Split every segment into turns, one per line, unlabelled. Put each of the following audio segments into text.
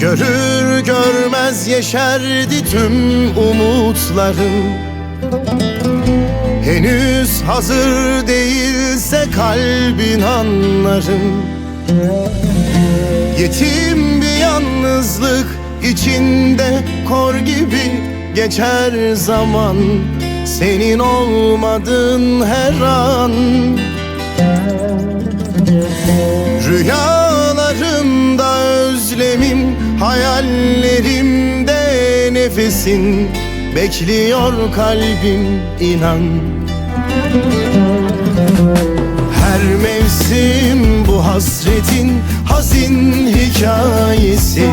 Görür görmez yeşerdi tüm umutlarım Henüz hazır değilse kalbin anlarım Yetim bir yalnızlık içinde kor gibi geçer zaman. Senin olmadığın her an. Özlemim Hayallerimde nefesin Bekliyor kalbim inan. Her mevsim bu hasretin hazin hikayesi.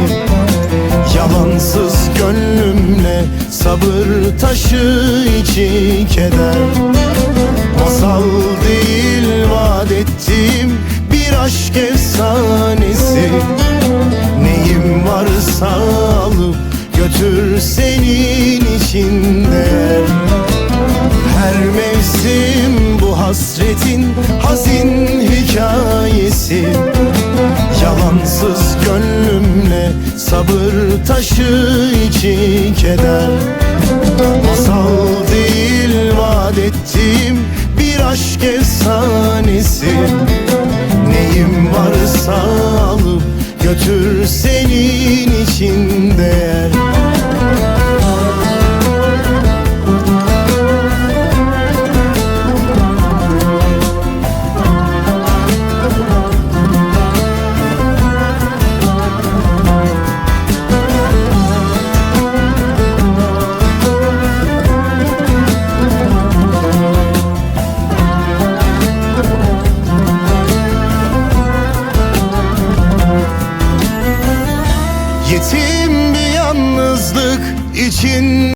Yalansız gönlümle sabır taşı içi keder. Masal Varsa alıp götür senin içinde. Her mevsim bu hasretin hazin hikayesi. Yalansız gönlümle sabır taşı içi keder. Masal değil vaat ettiğim bir aşk efsanesi senin için değer Yetim bir yalnızlık için